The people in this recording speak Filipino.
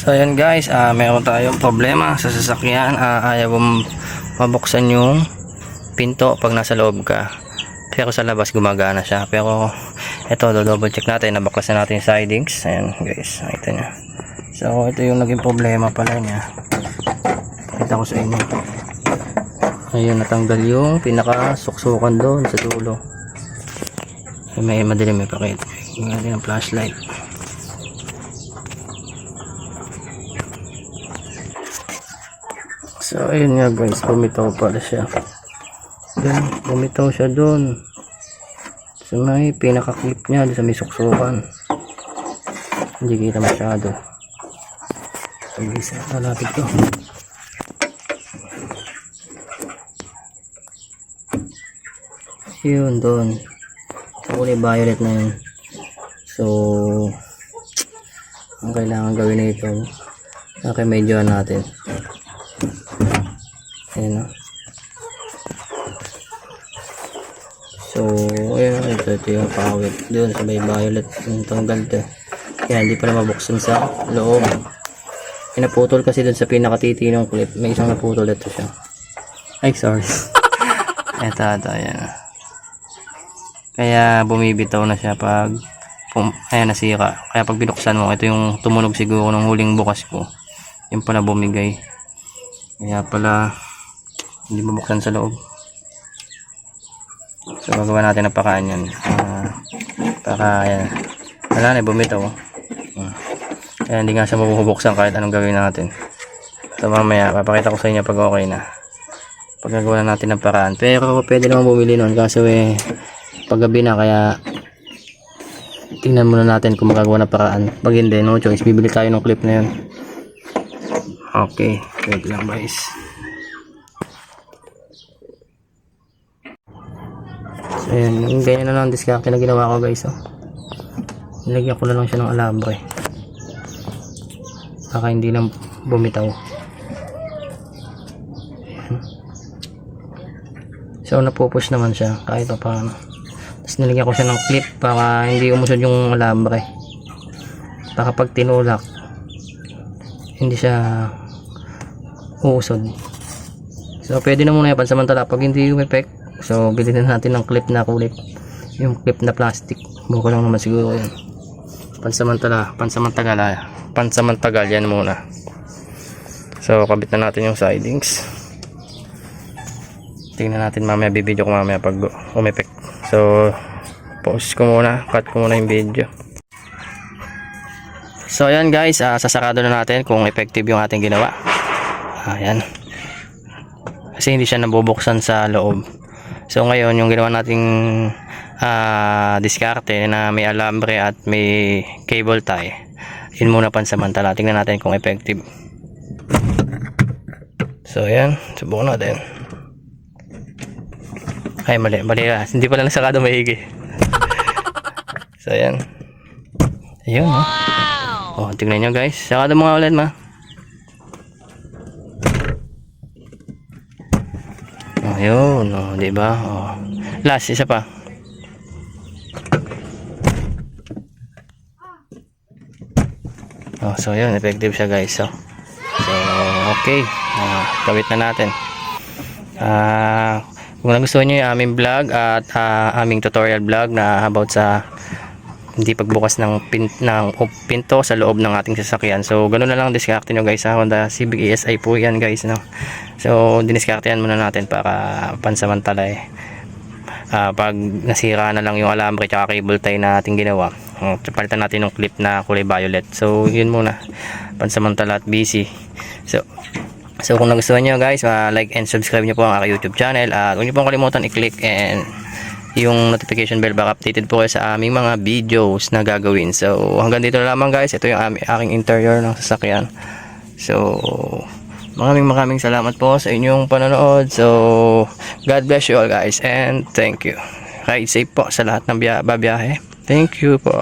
So ayan guys, ah meron tayong problema sa sasakyan. Ah, ayaw mabuksan yung pinto pag nasa loob ka. Pero sa labas gumagana siya. Pero ito, double check natin. Nabaklasan natin yung sidings. Ayan guys, nakita nyo. So ito yung naging problema pala niya. Pakita ko sa inyo. Ayun, natanggal yung pinaka-suksukan doon sa dulo. May madilim may pakita. May natin ang flashlight. So, ayun nga guys, bumitaw pala siya. Yan, bumitaw siya doon. Sa may pinaka-clip niya, sa may suksukan. Hindi kita masyado. So, guys, nalapit ko. Yun, doon. Sa kulay violet na yun. So, ang kailangan gawin nito, okay, medyo natin. Ayan o. So, ayan, ito, ito yung pawit. Doon sa may violet, yung tanggal to. Kaya hindi pala mabuksan sa loob. Pinaputol kasi doon sa pinakatiti ng clip. May isang naputol ito siya. Ay, sorry. ito, ito, ayan. Kaya bumibitaw na siya pag pum, ayan nasira. Kaya pag binuksan mo, ito yung tumunog siguro ng huling bukas ko. Yung pala bumigay. Kaya pala hindi mabuksan sa loob. So gagawa natin ang pakaan yan. Ah, para ayan. Wala na, bumitaw. Ah. Kaya hindi nga siya mabubuksan kahit anong gawin natin. So mamaya, papakita ko sa inyo pag okay na. Pag gagawa na natin ng paraan. Pero pwede naman bumili nun. Kaso eh, paggabi na kaya tingnan muna natin kung magagawa ng paraan. Pag hindi, no choice. Bibili tayo ng clip na yun. Okay, wait lang guys. Yun, yung ganyan na lang ang diskarte na ginawa ko guys. Oh. Nilagyan ko na lang siya ng alambre. Baka hindi lang bumitaw. Ayan. So napupush naman siya kahit pa paano. Tapos nilagyan ko siya ng clip para hindi umusod yung alambre. Baka pag tinulak, hindi siya uusod. So, pwede na muna yan pansamantala. Pag hindi umepek, so, bilhin na natin ng clip na kulit. Yung clip na plastic. Buko lang naman siguro yan. Pansamantala, pansamantagal, ah. pansamantagal yan muna. So, kabit na natin yung sidings. Tingnan natin mamaya, bibidyo ko mamaya pag umepek. So, pause ko muna, cut ko muna yung video. So ayan guys, ah, sasarado na natin kung effective yung ating ginawa. Ayan. Kasi hindi siya nabubuksan sa loob. So ngayon yung ginawa nating ah, diskarte na may alambre at may cable tie. Yun muna pansamantala. Tingnan natin kung effective. So ayan, subukan natin. Ay mali, mali ah. Hindi pala nasarado maigi. so ayan. Ayun oh. Oh, tingnan nyo guys. Saka mga ulit ma. Oh, yun. Oh, di ba? Oh. Last, isa pa. Oh, so yun. Effective siya guys. So, so okay. Uh, na natin. Ah, kung nagustuhan nyo yung aming vlog at ah, aming tutorial vlog na about sa hindi pagbukas ng, pin, ng pinto sa loob ng ating sasakyan. So, ganun na lang diskarte nyo guys sa Honda Civic ESI po yan guys. No? So, diniskartehan muna natin para pansamantala eh. Ah, pag nasira na lang yung alambre at cable tie na ating ginawa, oh, palitan natin yung clip na kulay violet. So, yun muna. Pansamantala at busy. So, So kung nagustuhan nyo guys, uh, like and subscribe nyo po ang aking YouTube channel at huwag nyo pong kalimutan i-click and yung notification bell para updated po kayo sa aming mga videos na gagawin. So hanggang dito na lamang guys, ito yung aking interior ng sasakyan. So maraming maraming salamat po sa inyong panonood. So God bless you all guys and thank you. Ride safe po sa lahat ng biya- babiyahe. Thank you po.